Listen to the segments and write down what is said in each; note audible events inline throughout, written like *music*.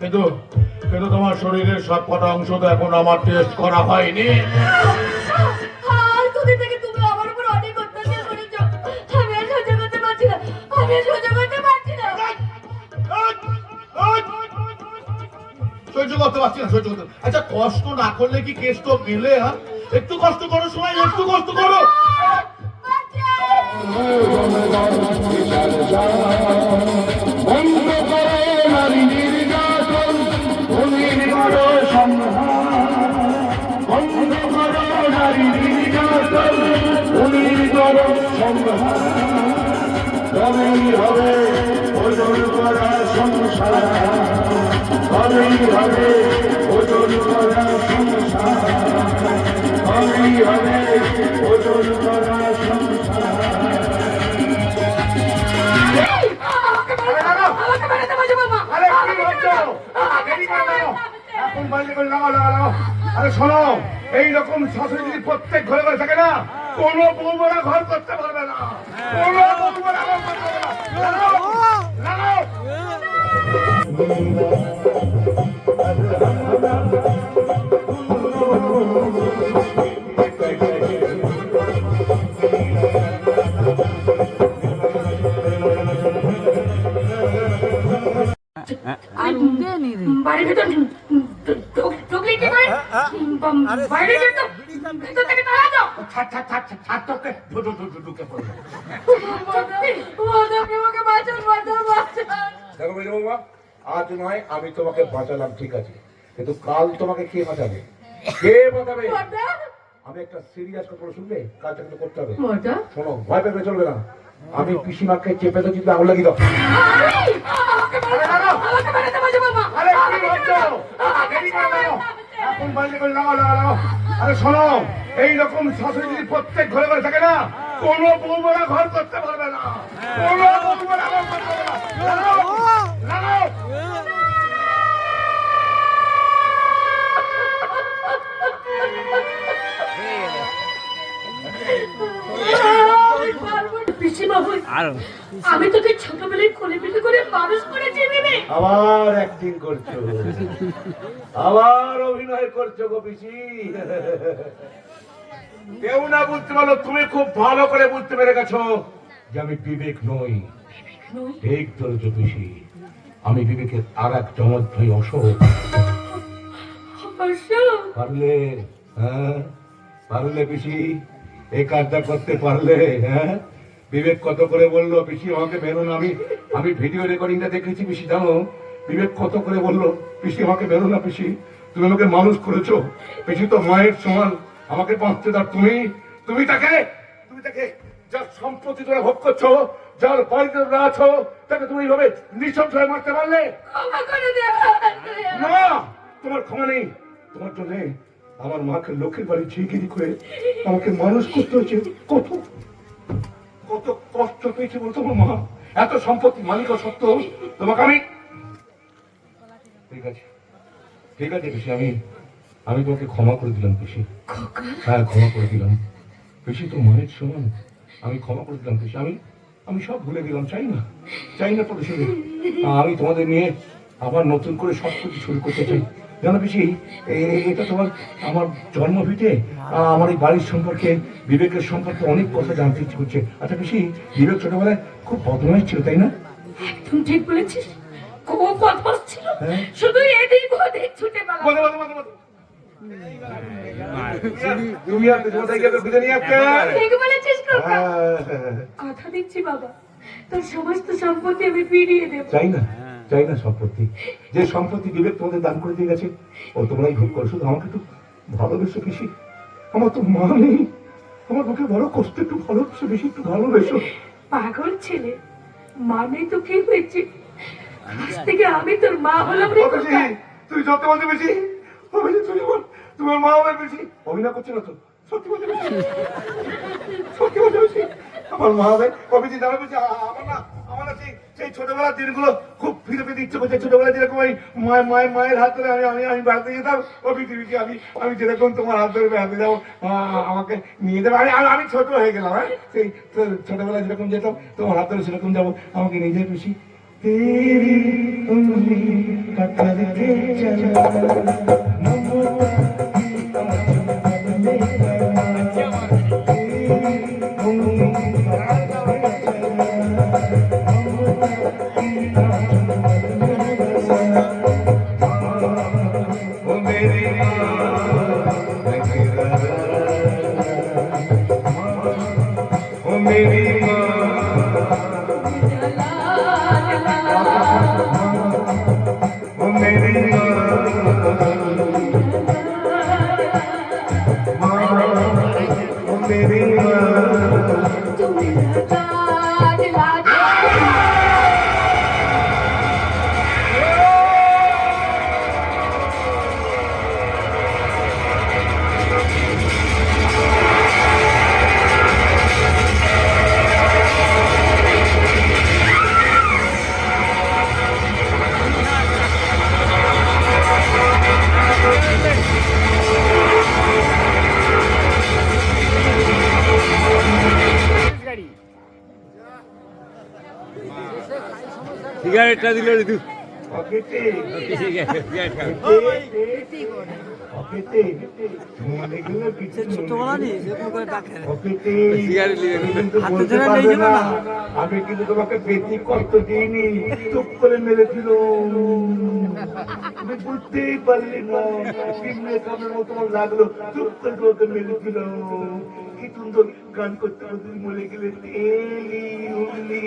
কিন্তু কিন্তু তোমার শরীরের সব কটা অংশ তো এখন আমার টেস্ট করা হয়নি। আর দুদিন থেকে তুমি আমার উপর অনেক অত্যাচার করেছ। আমি আর সহ্য করতে পারছি না। সহ্য করতে আচ্ছা কষ্ট না করলে কি কেস তো মিলে হ্যাঁ? একটু কষ্ট করো সময় একটু কষ্ট করো। বন্ধ তবেই হবে ওজন করা সংসার তবেই হবে ওজন করা সংসার তবেই হবে ওজন করা সংসার। এখন বাইরে করে লাগাও লাগাও আরে শোনো, এইরকম শাশুড়ি যদি প্রত্যেক ঘরে ঘরে থাকে না, কোনো বৌমারা ঘর করতে পারবে না। কোনো বৌমারা ঘর করতে পারবে না। বাড়ির ভিতর বাইরে যেত ভিতর থেকে ঢুকে আমাকে বাঁচান বাঁচান বাঁচান দেখো আজ নয় আমি তোমাকে বাঁচালাম ঠিক আছে কিন্তু কাল তোমাকে কে বাঁচাবে কে বাঁচাবে আমি একটা সিরিয়াস কথা শুনবে কাজটা কিন্তু করতে হবে শোনো ভয় পেলে চলবে না আমি পিসিমাকে চেপে তো চিপে আগুন লাগিয়ে দাও আরে। বাইরে করে লাগাও লাগাও লাগাও আরে শোনো এইরকম শাশুড়ি যদি প্রত্যেক ঘরে ঘরে থাকে না কোনো বৌমারা ঘর করতে পারবে না। কোনো বৌমারা ঘর করতে পারবে না। লাগাও, লাগাও। পিসিমা হই আমি তোকে ছোটবেলায় কোলে পিঠে করে মানুষ করেছি আবার অ্যাক্টিং করছ। আবার করছ গো পিসি? কেউ না বুঝতে পারল তুমি খুব ভালো করে বুঝতে পেরে গেছো যে আমি বিবেক নই। ঠিক ধরেছো পিসি। আমি বিবেকের আর এক চমৎকারী অসহ অবশ্য পারলে হ্যাঁ? পারলে পিসি এই কাজটা করতে পারলে হ্যাঁ? বিবেক কত করে বলল পিসি আমাকে বেরো না আমি আমি ভিডিও রেকর্ডিংটা দেখেছি পিসি জানো? বিবেক কত করে বলল পিসি আমাকে বেরো না পিসি। তুমি আমাকে মানুষ করেছ পিসি তো মায়ের সমান আমাকে বাঁচতে দাও। তুমি তুমি তাকে তুমি তাকে যার সম্পত্তি তোরা ভোগ করছ যার বাড়িতে তোমরা আছো তাকে তুমি এইভাবে নিঃশব্দ হয়ে মারতে পারলে? না তোমার ক্ষমা নেই। তোমার জন্য আমার মাকে লক্ষ্মীর বাড়ি ঝিঁকিরি করে আমাকে মানুষ করতে হয়েছে। কত কত কষ্ট পেয়েছে বলতো আমার মা। এত সম্পত্তি মালিক সত্য। তোমাকে আমি ঠিক আছে। ঠিক আছে, পিসি, আমি আমি তোমাকে ক্ষমা করে দিলাম, পিসি। হ্যাঁ ক্ষমা করে দিলাম। পিসি তো মায়ের সমান। আমি ক্ষমা করে দিলাম, পিসি। আমি আমি সব ভুলে গেলাম, চাই না চাই না পরিষদে আমি তোমাদের নিয়ে আবার নতুন করে সব কিছু শুরু করতে চাই। জানো পিসি এটা তোমার, আমার জন্মভিটে আমার এই বাড়ির সম্পর্কে, বিবেকের সম্পর্কে অনেক কথা জানতে ইচ্ছে করছে। আচ্ছা পিসি, বিবেক ছোটবেলায় খুব বদমাইশ ছিল, তাই না? তুমি ঠিক বলেছিস। খুব। শুধু এদিক ওদিক ছুটে। কথা দিচ্ছি বাবা। তোর সমস্ত সম্পত্তি আমি ফিরিয়ে দেব। চাই না চাই না সম্পত্তি। যে সম্পত্তি বিবেক তোমাদের দান করে দিয়ে গেছে ও তোমরাই ভোগ করো। শুধু আমাকে একটু ভালোবেসো বেশি। আমার তো মা নেই। আমার মুখে বড় কষ্ট একটু ভালোবেসো বেশি একটু ভালোবেসো। পাগল ছেলে। মানে তো কি হয়েছে? আজ থেকে আমি তোর মা হলাম রে বেশি তুই সত্যি বলতে বেশি তুই আমার তোমার মা হবে বেশি অভিনয় করছে না তো? সত্যি বলতে বেশি সত্যি বলতে বেশি আমার মা হবে কবিজি বেশি আমার না আমার না সেই সেই ছোটবেলার দিনগুলো খুব ফিরে পেতে ইচ্ছে করছে। ছোটবেলায় যেরকম ওই মায়ের মায়ের মায়ের হাত ধরে আমি আমি আমি বেড়াতে যেতাম ও পৃথিবীকে আমি আমি যেরকম তোমার হাত ধরে বেড়াতে যাব আমাকে নিয়ে যাবে আমি আমি- ছোট হয়ে গেলাম হ্যাঁ? সেই তো ছোটবেলায় যেরকম যেতাম তোমার হাত ধরে সেরকম যাব আমাকে নিয়ে যাবে বেশি तेरी उंगली पकड़ के चला যাবে না না। আমি কিন্তু তোমাকে বেশি কষ্ট দিইনি চুপ করে মেরেছিল বুঝতেই পারলি না আমার লাগল চুপ করে তোমাকে মেরেছিল কি সুন্দর গান করতে করতে গেলে তেলি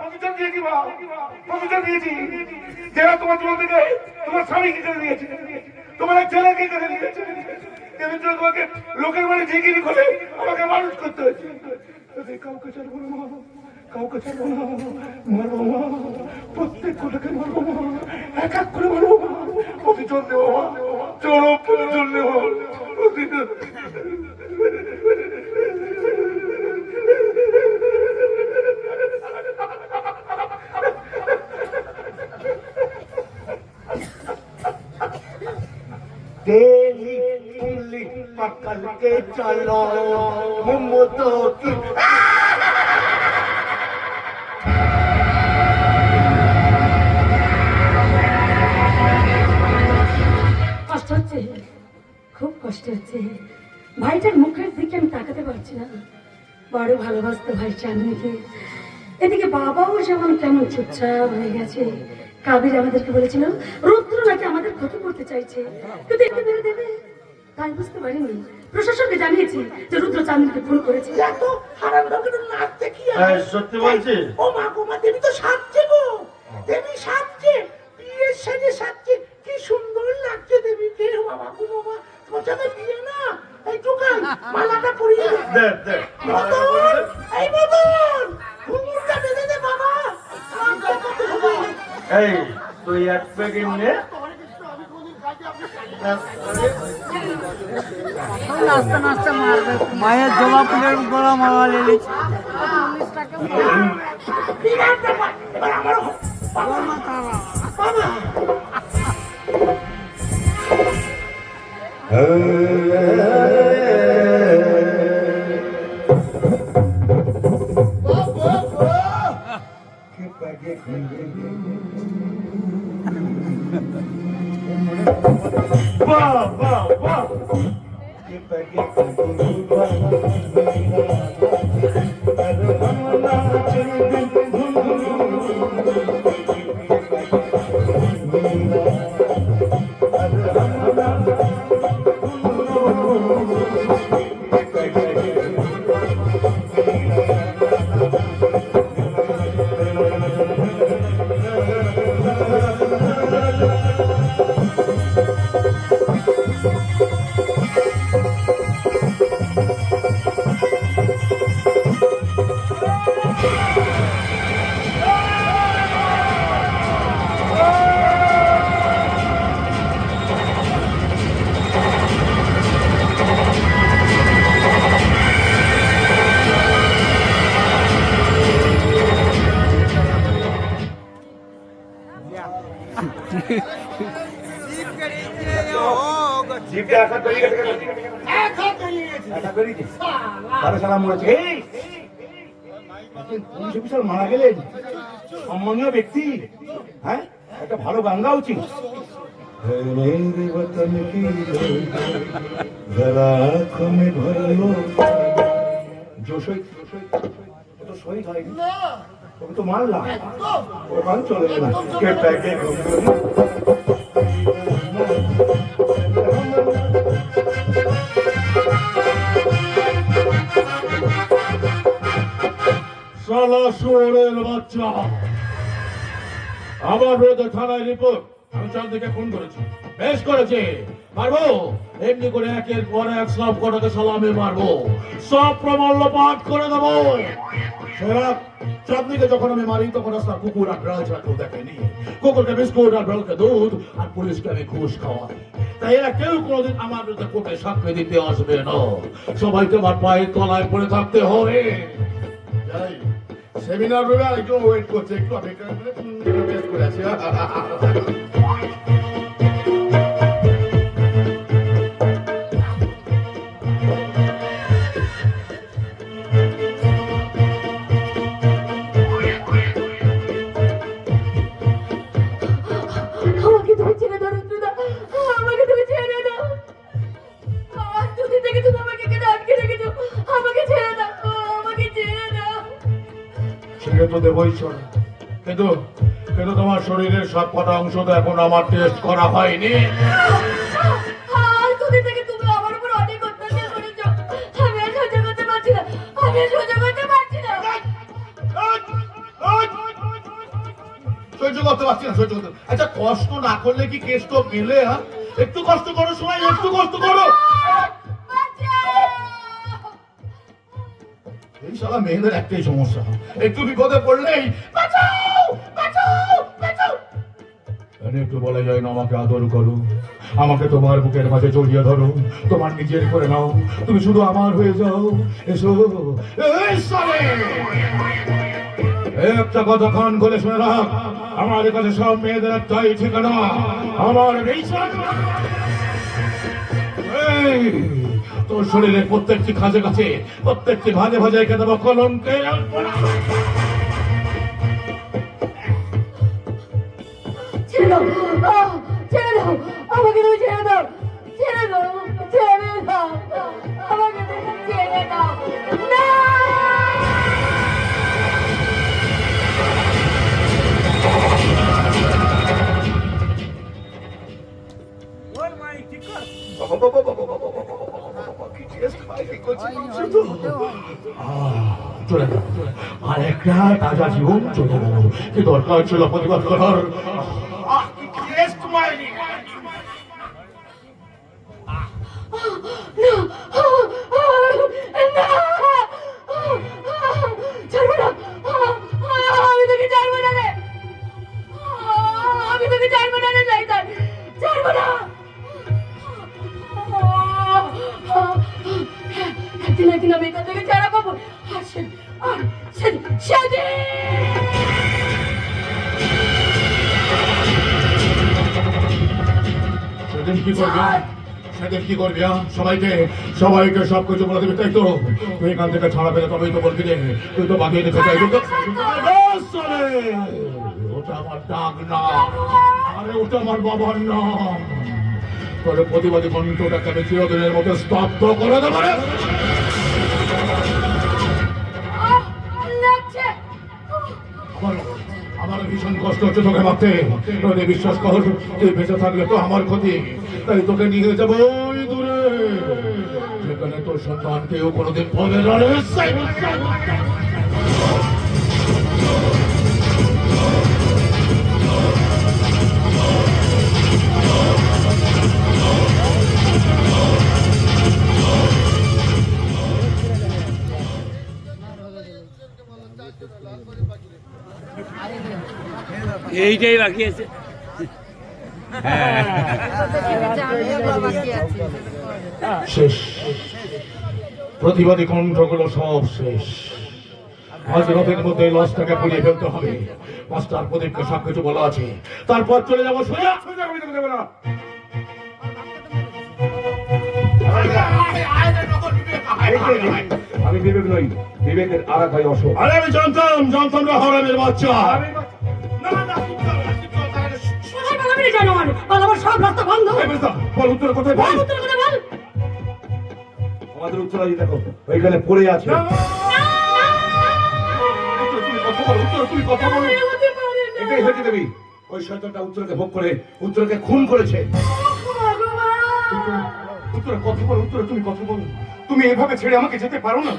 পবিত্র দিয়েছি মা পবিত্র দিয়েছি যারা তোমার জীবন থেকে তোমার স্বামীকে কেড়ে নিয়েছে তোমার ছেলেকে এর জন্য তোমাকে লোকের বাড়ি ঝিকিরি করে আমাকে মানুষ করতে হয়েছে কাউকে ছাড়বো না কাউকে মা প্রত্যেক কোটাকে মারবো মা এক এক করে মারবো মা প্রতিচল দেবো মা চরম প্রতিচল দেবো প্রতিচল तेली उंगली पकड़ के चलो ममतो की কষ্ট হচ্ছে খুব কষ্ট হচ্ছে ভাইটার মুখের দিকে আমি তাকাতে পারছি না বড় ভালোবাসতো ভাই চাঁদনিকে এদিকে বাবাও যেমন কেমন চুপচাপ হয়ে গেছে কাবির আমাদেরকে বলেছিল রুদ্র নাকি আমাদের ক্ষতি করতে চাইছে। কিন্তু একে মেরে দেবে? তাই বুঝতে পারিনি। প্রশাসনকে জানিয়েছি যে রুদ্র চাঁদনিকে ফোন করেছে। এত হারাম কি হ্যাঁ, সত্যি বলছি। ও মা গো মা দেবী তো সাজছে গো। দেবী সাজছে। বিয়ের সাজে সাজছে। কি সুন্দর লাগছে দেবীকে। ও বাবা গো বাবা তোমার সাথে বিয়ে না। এই মালাটা পরিয়ে দে। দেখ। মারবে মায়ের জবা ফুলের গলা মারা লেগেছে বিরাট মারা গেলেন সম্মানীয় ব্যক্তি হ্যাঁ একটা ভালো গান গাওয়া উচিত है मेरे वतन की लोग, जरा आंखों में भर लो जो শহীদ ও তো শহীদ হয়নি ওকে তো মারলাম। ওখান চলে গেল কে শালা শুয়োরের বাচ্চা। আমার বিরুদ্ধে থানায় রিপোর্ট। আমি চারদিকে ফোন করেছি। বেশ করেছে। মারবো? এমনি করে একের পর এক সব কটাকে সালামে মারবো। সব প্রমাণ লোপাট করে দেবো। সেরা চাঁদনিকে যখন আমি মারি, তখন রাস্তা কুকুর আর ছাড়া কেউ দেখেনি। কুকুরকে বিস্কুট আর বিড়ালকে দুধ আর পুলিশকে আমি ঘুষ খাওয়াই। তাই এরা কেউ কোনোদিন আমার বিরুদ্ধে কোর্টে সাক্ষী দিতে আসবে না। সবাইকে আমার পায়ের তলায় পড়ে থাকতে হবে। সেমিনার রুমে আরেকটু ওয়েট করছে। একটু অপেক্ষা করে করে আছি। *laughs* তুমি আমাকে কেন আটকে রেখেছো আমাকে ছেড়ে দাও আমাকে ছেড়ে দাও। ছেড়ে তো দেবই কিন্তু কিন্তু তোমার শরীরের সব কটা অংশ তো এখন আমার টেস্ট করা হয়নি। সহ্য করতে পারছি না সহ্য করতে আচ্ছা কষ্ট না করলে কি কেস তো মেলে হ্যাঁ? একটু কষ্ট করো সময় একটু কষ্ট করো। এই শালা মেয়েদের একটাই সমস্যা। একটু বিপদে পড়লেই একটু বলা যায় না আমাকে আদর করো। আমাকে তোমার বুকের মাঝে জড়িয়ে ধরো। তোমার নিজের করে নাও। তুমি শুধু আমার হয়ে যাও। এসো একটা কথা কান করে শুনে রাখ। আমার কাছে সব মেয়েদের একটাই ঠিকানা। আমার এই, তোর শরীরে প্রত্যেকটি খাঁজে কাছে প্রত্যেকটি ভাজে ভাজে এঁকে দেবো দাও। আমাকে তুমি ছেড়ে দাও। ছেড়ে দাও। ছেড়ে দাও। আমাকে তুমি ছেড়ে দাও। না! চলে গেল আর একটা তাজা জীবন চলে গেল কি দরকার ছিল প্রতিবাদ করার আমি তোকে না এখান থেকে পাবো? আর সে আর সেদিন সেদিন সেদিন কি করবি সেদিন কি করবি সবাইকে সবাইকে সব কিছু বলে দেবে তাই তো? তুই এখান থেকে ছাড়া পেলে তবেই তো বলবি রে তুই তো দিতে চাই ওটা আমার ডাক না। আরে ওটা আমার বাবার নাম তোর প্রতিবাদী কণ্ঠটাকে আমি চিরদিনের মতো স্তব্ধ করে দেবো ভীষণ কষ্ট হচ্ছে তোকে ভাবতে তোকে বিশ্বাস কর, তুই বেঁচে থাকলে তো আমার ক্ষতি। তাই তোকে নিয়ে যাব দূরে। যেখানে তোর সন্তান কেউ কোনোদিন পদে না এইটাই বাকি আছে। শেষ। প্রতিবাদী কণ্ঠগুলো সব শেষ। আজ রাতের মধ্যে লসটাকে পুড়িয়ে ফেলতে হবে। মাস্টার প্রদীপকে সব কিছু বলা আছে। তারপর চলে যাব সোজা। সোজা আমি দেবো না আমি বিবেক নই বিবেকের আর এক ভাই অশোক। আরে আমি জানতাম জানতাম না হরামের বাচ্চা। সব রাস্তা বন্ধ। বল উত্তর কোথায় বল। উত্তর কথা বল। আমাদের দেখো। ওইখানে পড়ে আছে। তুমি কথা। এটাই হয়েছে দেবী। ওই শয়তানটা উত্তরকে ভোগ করে উত্তরকে খুন করেছে। উত্তর কথা বলো উত্তর তুমি কথা বলো। তুমি এভাবে ছেড়ে আমাকে যেতে পারো না।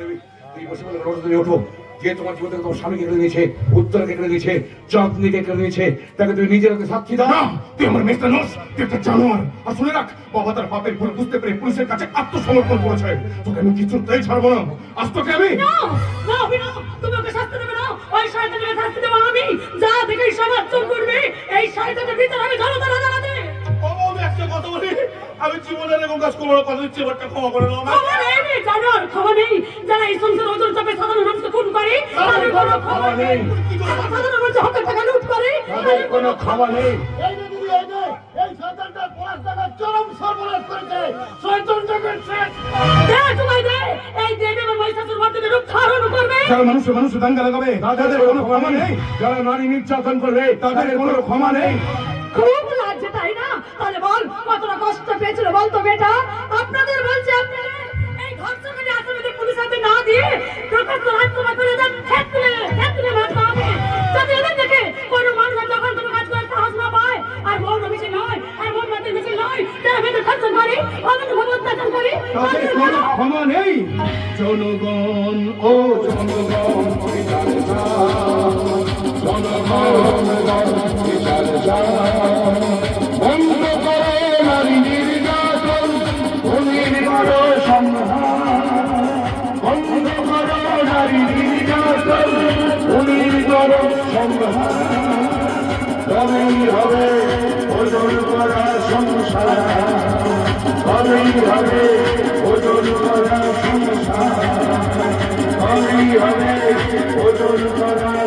দেবী তুমি বসে বলে রোজ ওঠো। যে তোমার জীবন তোমার স্বামীকে কেড়ে নিয়েছে উত্তরকে কেড়ে নিয়েছে চাঁদনিকে কেড়ে নিয়েছে তাকে তুমি নিজের হাতে সাক্ষী দাও। না তুই আমার মেসটা নস তুই একটা জানোয়ার। আর শুনে রাখ বাবা তার পাপের ভুল বুঝতে পেরে পুলিশের কাছে আত্মসমর্পণ করেছে। তোকে আমি কিছুতেই ছাড়বো না। আজ তোকে আমি না না অভিনব তুমি ওকে শাস্তি দেবে না। ওই শয়তানকে শাস্তি দেবো আমি। যা দেখে সমাজ চোর করবে এই শয়তানের ভিতর আমি জনতা রাজাতে ও বৌদি, একটা কথা বলি। আমি জীবনে এরকম কাজ করব না কথা দিচ্ছি এবারটা ক্ষমা করে দাও আমায়। খবর নেই। খবর যারা এই সংসার ওজন চাপে সাধারণ মানুষকে খুন করে তাদের কোনো খবর নেই। সাধারণ মানুষের হকের টাকা লুট করে তাদের কোনো ক্ষমা নেই। এই শয়তানটা পড়াশোনার চরম সর্বনাশ করেছে। শয়তানটাকে শেষ। দে তোমায় দে এই দেবী এবং মহিষাসুর মধ্যে রূপ ধারণ করবে। যারা মানুষে মানুষে দাঙ্গা লাগাবে তাদের কোনো ক্ষমা নেই। যারা নারী নির্যাতন করবে তাদের কোনো ক্ষমা নেই। খুব লাগছে তাই না? তাহলে বল কতটা কষ্ট পেয়েছিল বল তো বেটা? আপনাদের বলছে আপনারা এই ধর্ষণের আসামিদের পুলিশ হাতে না দিয়ে প্রকাশ্য রাজসভা করে দেন ক্ষেত্রে ক্ষেত্রে মারতে হবে। যাতে এদের দেখে কোনো মানুষ আর যখন কোনো কাজ করে সাহস না পায় আর মৌন মিছিল নয় আর মৌন মাতের মিছিল নয় যারা মেয়েদের ধর্ষণ করে অনেক ভাবে অত্যাচার করে। তাদের কোনো কোনো- ক্ষমা নেই। জনগণ ও জনগণ পরিচাল বন্ধ হবে ওজন করা